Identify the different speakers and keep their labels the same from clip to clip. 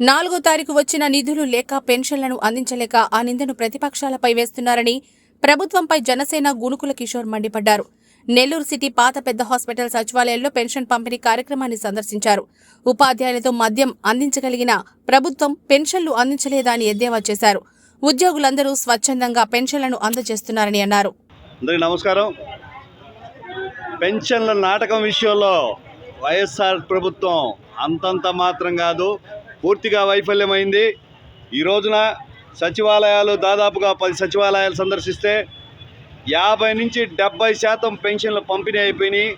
Speaker 1: నాలుగో తారీఖు వచ్చిన నిధులు లేక పెన్షన్లను అందించలేక ఆ నిందను ప్రతిపక్షాలపై వేస్తున్నారని ప్రభుత్వంపై జనసేన గునుకుల కిషోర్ మండిపడ్డారు. నెల్లూరు సిటీ పాత పెద్ద హాస్పిటల్ సచివాలయంలో పెన్షన్ పంపిణీ కార్యక్రమాన్ని సందర్శించారు. ఉపాధ్యాయులతో మద్యం అందించగలిగిన ప్రభుత్వం పెన్షన్లు అందించలేదా అని ఎద్దేవా చేశారు. ఉద్యోగులందరూ స్వచ్ఛందంగా పెన్షన్లను అందజేస్తున్నారని అన్నారు.
Speaker 2: అందరికీ నమస్కారం. పెన్షన్ల నాటకం విషయంలో వైఎస్ఆర్ ప్రభుత్వం అంతంత మాత్రం కాదు పూర్తిగా వైఫల్యమైంది. ఈ రోజున సచివాలయాలు దాదాపుగా పది సచివాలయాలు సందర్శిస్తే యాభై నుంచి డెబ్బై శాతం పెన్షన్లు పంపిణీ అయిపోయినాయి.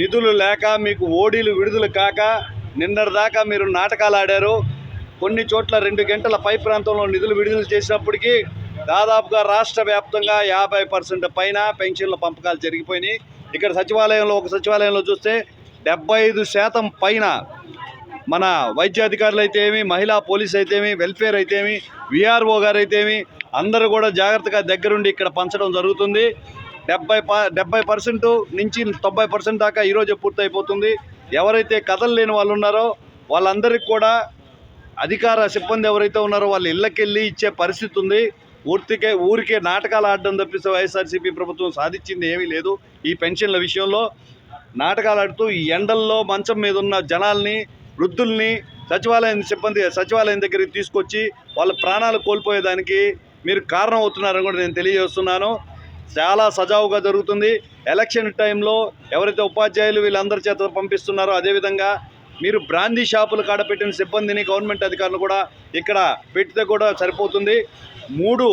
Speaker 2: నిధులు లేక మీకు ఓడీలు విడుదల కాక నిన్నటిదాకా మీరు నాటకాలు ఆడారు. కొన్ని చోట్ల రెండు గంటల పై ప్రాంతంలో నిధులు విడుదల చేసినప్పటికీ దాదాపుగా రాష్ట్ర వ్యాప్తంగా యాభై పర్సెంట్ పైన పెన్షన్ల పంపకాలు జరిగిపోయినాయి. ఇక్కడ సచివాలయంలో ఒక సచివాలయంలో చూస్తే డెబ్బై ఐదు శాతం పైన మన వైద్యాధికారులు అయితేమి మహిళా పోలీస్ అయితేమి వెల్ఫేర్ అయితేమి విఆర్ఓ గారు అయితేమి అందరూ కూడా జాగ్రత్తగా దగ్గరుండి ఇక్కడ పంచడం జరుగుతుంది. డెబ్బై ప డెబ్బై పర్సెంట్ నుంచి తొంభై పర్సెంట్ దాకా ఈరోజు పూర్తయిపోతుంది. ఎవరైతే కథలు లేని వాళ్ళు ఉన్నారో వాళ్ళందరికీ కూడా అధికార సిబ్బంది ఎవరైతే ఉన్నారో వాళ్ళ ఇళ్ళకెళ్ళి ఇచ్చే పరిస్థితి ఉంది. ఊరికే ఊరికే నాటకాలు ఆడడం తప్పిస్తే వైఎస్ఆర్సీపీ ప్రభుత్వం సాధించింది ఏమీ లేదు ఈ పెన్షన్ల విషయంలో. నాటకాలు ఆడుతూ ఈ ఎండల్లో మంచం మీద ఉన్న జనాల్ని వృద్ధుల్ని సచివాలయం సిబ్బంది సచివాలయం దగ్గరికి తీసుకొచ్చి వాళ్ళ ప్రాణాలు కోల్పోయేదానికి మీరు కారణం అవుతున్నారని కూడా నేను తెలియజేస్తున్నాను. చాలా సజావుగా జరుగుతుంది. ఎలక్షన్ టైంలో ఎవరైతే ఉపాధ్యాయులు వీళ్ళందరి చేత పంపిస్తున్నారో అదేవిధంగా మీరు బ్రాందీ షాపులు కాడ పెట్టిన సిబ్బందిని గవర్నమెంట్ అధికారులు కూడా ఇక్కడ పెడితే కూడా సరిపోతుంది. మూడు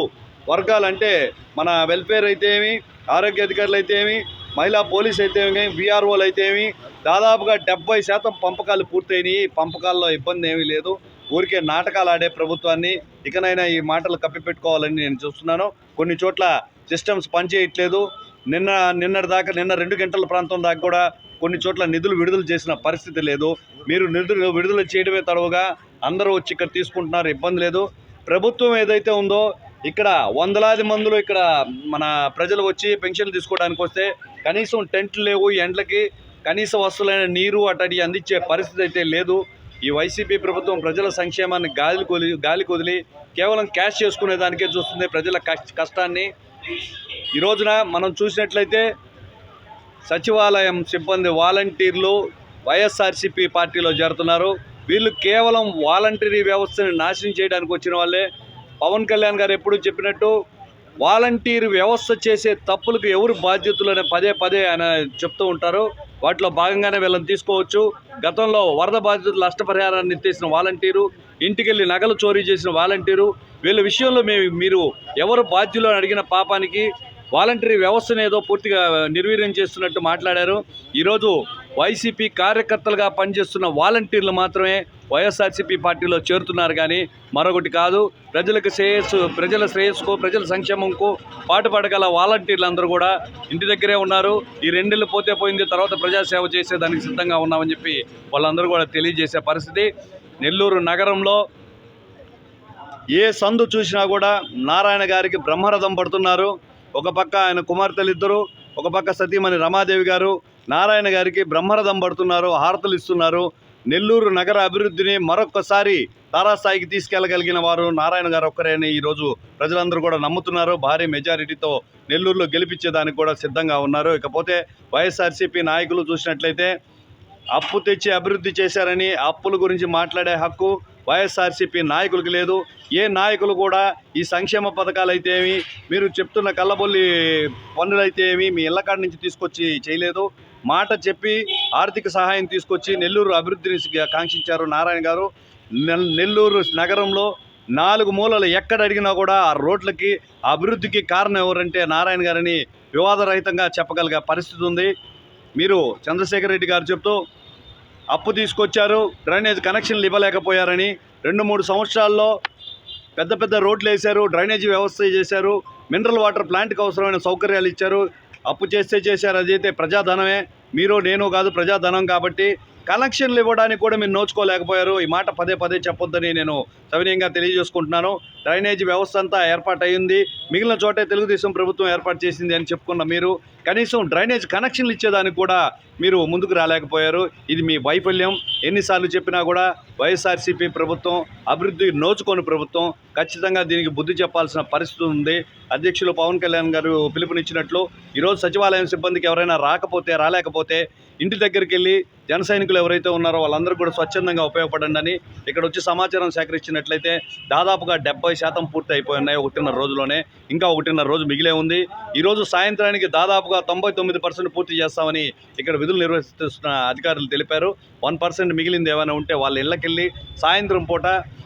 Speaker 2: వర్గాలు అంటే మన వెల్ఫేర్ అయితే ఏమి ఆరోగ్య అధికారులు అయితే ఏమి మహిళా పోలీస్ అయితే ఏమి విఆర్ఓలు అయితే ఏమి దాదాపుగా డెబ్బై శాతం పంపకాలు పూర్తయినాయి. పంపకాల్లో ఇబ్బంది ఏమీ లేదు. ఊరికే నాటకాలు ఆడే ప్రభుత్వాన్ని ఇకనైనా ఈ మాటలు కప్పిపెట్టుకోవాలని నేను చూస్తున్నాను. కొన్ని చోట్ల సిస్టమ్స్ పనిచేయట్లేదు. నిన్న నిన్నటి దాకా నిన్న రెండు గంటల ప్రాంతం దాకా కూడా కొన్ని చోట్ల నిధులు విడుదల చేసిన పరిస్థితి లేదు. మీరు నిధులు విడుదల చేయడమే తడవుగా అందరూ వచ్చి ఇక్కడ తీసుకుంటున్నారు. ఇబ్బంది లేదు. ప్రభుత్వం ఏదైతే ఉందో ఇక్కడ వందలాది మందులు ఇక్కడ మన ప్రజలు వచ్చి పెన్షన్లు తీసుకోవడానికి వస్తే కనీసం టెంట్లు లేవు ఎండ్లకి కనీస వసతులైన నీరు అటడి అందించే పరిస్థితి అయితే లేదు. ఈ వైసీపీ ప్రభుత్వం ప్రజల సంక్షేమాన్ని గాలి కొలి గాలి కొదిలి కేవలం క్యాష్ చేసుకునే దానికే చూస్తుంది ప్రజల కష్ట- కష్టాన్ని. ఈ రోజున మనం చూసినట్లయితే సచివాలయం సిబ్బంది వాలంటీర్లు వైఎస్ఆర్సీపీ పార్టీలో చేరుతున్నారు. వీళ్ళు కేవలం వాలంటరీ వ్యవస్థని నాశనం చేయడానికి వచ్చిన వాళ్ళే. పవన్ కళ్యాణ్ గారు ఎప్పుడు చెప్పినట్టు వాలంటీర్ వ్యవస్థ చేసే తప్పులకు ఎవరు బాధ్యతలు అనే పదే పదే ఆయన చెప్తూ ఉంటారు. వాటిలో భాగంగానే వీళ్ళని తీసుకోవచ్చు. గతంలో వరద బాధితులు నష్టపరిహారాన్ని ఎత్తేసిన వాలంటీరు ఇంటికెళ్ళి నగలు చోరీ చేసిన వాలంటీరు వీళ్ళ విషయంలో మేము మీరు ఎవరు బాధ్యులు అని అడిగిన పాపానికి వాలంటరీ వ్యవస్థను ఏదో పూర్తిగా నిర్వీర్యం చేస్తున్నట్టు మాట్లాడారు. ఈరోజు వైసీపీ కార్యకర్తలుగా పనిచేస్తున్న వాలంటీర్లు మాత్రమే వైఎస్ఆర్సీపీ పార్టీలో చేరుతున్నారు కానీ మరొకటి కాదు. ప్రజలకు శ్రేయస్సు ప్రజల శ్రేయస్సుకు ప్రజల సంక్షేమంకు పాటుపడగల వాలంటీర్లు అందరూ కూడా ఇంటి దగ్గరే ఉన్నారు. ఈ రెండేళ్ళు పోతే పోయింది తర్వాత ప్రజాసేవ చేసేదానికి సిద్ధంగా ఉన్నామని చెప్పి వాళ్ళందరూ కూడా తెలియజేసే పరిస్థితి. నెల్లూరు నగరంలో ఏ సందు చూసినా కూడా నారాయణ గారికి బ్రహ్మరథం పడుతున్నారు. ఒక పక్క ఆయన కుమార్తెలిద్దరు ఒక పక్క సతీమణి రమాదేవి గారు నారాయణ గారికి బ్రహ్మరథం పడుతున్నారు హారతలు ఇస్తున్నారు. నెల్లూరు నగర అభివృద్ధిని మరొక్కసారి తారాస్థాయికి తీసుకెళ్ళగలిగిన వారు నారాయణ గారు ఒక్కరే అని ఈరోజు ప్రజలందరూ కూడా నమ్ముతున్నారు. భారీ మెజారిటీతో నెల్లూరులో గెలిపించేదానికి కూడా సిద్ధంగా ఉన్నారు. ఇకపోతే వైఎస్ఆర్సీపీ నాయకులు చూసినట్లయితే అప్పు తెచ్చి అభివృద్ధి చేశారని అప్పుల గురించి మాట్లాడే హక్కు వైఎస్ఆర్సీపీ నాయకులకు లేదు. ఏ నాయకులు కూడా ఈ సంక్షేమ పథకాలు అయితే ఏమి మీరు చెప్తున్న కళ్ళబొల్లి పనులు అయితే ఏమి మీ ఇళ్ళ కాడ నుంచి తీసుకొచ్చి చేయలేదు. మాట చెప్పి ఆర్థిక సహాయం తీసుకొచ్చి నెల్లూరు అభివృద్ధిని కాంక్షించారు నారాయణ గారు. నెల్లూరు నగరంలో నాలుగు మూలలు ఎక్కడ అడిగినా కూడా ఆ రోడ్లకి అభివృద్ధికి కారణం ఎవరంటే నారాయణ గారని వివాదరహితంగా చెప్పగలిగే పరిస్థితి ఉంది. మీరు చంద్రశేఖర్ రెడ్డి గారు చెప్తూ అప్పు తీసుకొచ్చారు డ్రైనేజ్ కనెక్షన్లు ఇవ్వలేకపోయారని రెండు మూడు సంవత్సరాల్లో పెద్ద పెద్ద రోడ్లు వేశారు డ్రైనేజీ వ్యవస్థ చేశారు మినరల్ వాటర్ ప్లాంట్కి అవసరమైన సౌకర్యాలు ఇచ్చారు అప్పు చేస్తే చేశారు అదైతే ప్రజాధనమే. మీరు నేను కాదు ప్రజాధనం కాబట్టి కనెక్షన్లు ఇవ్వడానికి కూడా మీరు నోచుకోలేకపోయారు. ఈ మాట పదే పదే చెప్పొద్దని నేను సవినయంగా తెలియజేసుకుంటున్నాను. డ్రైనేజ్ వ్యవస్థ అంతా ఏర్పాటు అయ్యింది మిగిలిన చోటే తెలుగుదేశం ప్రభుత్వం ఏర్పాటు చేసింది అని చెప్పుకున్న మీరు కనీసం డ్రైనేజ్ కనెక్షన్లు ఇచ్చేదానికి కూడా మీరు ముందుకు రాలేకపోయారు. ఇది మీ వైఫల్యం. ఎన్నిసార్లు చెప్పినా కూడా వైఎస్ఆర్సీపీ ప్రభుత్వం అభివృద్ధి నోచుకొని ప్రభుత్వం ఖచ్చితంగా దీనికి బుద్ధి చెప్పాల్సిన పరిస్థితి ఉంది. అధ్యక్షులు పవన్ కళ్యాణ్ గారు పిలుపునిచ్చినట్లు ఈరోజు సచివాలయం సిబ్బందికి ఎవరైనా రాకపోతే రాలేకపోతే ఇంటి దగ్గరికి వెళ్ళి జన సైనికులు ఎవరైతే ఉన్నారో వాళ్ళందరూ కూడా స్వచ్ఛందంగా ఉపయోగపడండి అని ఇక్కడ వచ్చి సమాచారం సేకరించినట్లయితే దాదాపుగా డెబ్బై శాతం పూర్తి అయిపోయి ఉన్నాయి ఒకటిన్నర రోజులోనే ఇంకా ఒకటిన్నర రోజు మిగిలే ఉంది. ఈరోజు సాయంత్రానికి దాదాపుగా తొంభై తొమ్మిది పర్సెంట్ పూర్తి చేస్తామని ఇక్కడ విధులు నిర్వహిస్తున్న అధికారులు తెలిపారు. వన్ పర్సెంట్ మిగిలింది ఏమైనా ఉంటే వాళ్ళ ఇళ్ళకి తీసుకెళ్ళి సాయంత్రం పూట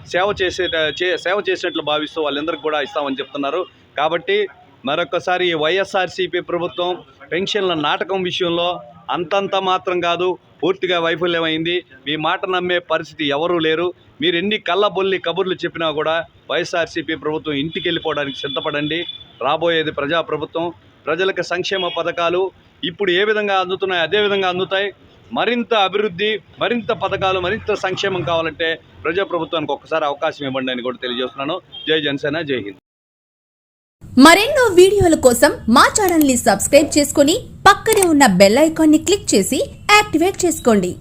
Speaker 2: సేవ చేసే చే- సేవ చేసినట్లు భావిస్తూ వాళ్ళందరికీ కూడా ఇస్తామని చెప్తున్నారు. కాబట్టి మరొకసారి ఈ వైఎస్ఆర్సీపీ ప్రభుత్వం పెన్షన్ల నాటకం విషయంలో అంతంత మాత్రం కాదు పూర్తిగా వైఫల్యమైంది. మీ మాట నమ్మే పరిస్థితి ఎవరూ లేరు. మీరు ఎన్ని కళ్ళబొల్లి కబుర్లు చెప్పినా కూడా వైఎస్ఆర్సీపీ ప్రభుత్వం ఇంటికి వెళ్ళిపోవడానికి సిద్ధపడండి. రాబోయేది ప్రజాప్రభుత్వం. ప్రజలకు సంక్షేమ పథకాలు ఇప్పుడు ఏ విధంగా అందుతున్నాయి అదే విధంగా అందుతాయి. మరింత అభివృద్ధి మరింత పథకాలు మరింత సంక్షేమం కావాలంటే ప్రజాప్రభుత్వానికి ఒక్కసారి అవకాశం ఇవ్వండి అని కూడా తెలియజేస్తున్నాను. జై జనసేన జై హింద్.
Speaker 3: మరెన్నో వీడియోల కోసం మా ఛానల్ని సబ్స్క్రైబ్ చేసుకుని పక్కనే ఉన్న బెల్ ఐకాన్ని క్లిక్ చేసి యాక్టివేట్ చేసుకోండి.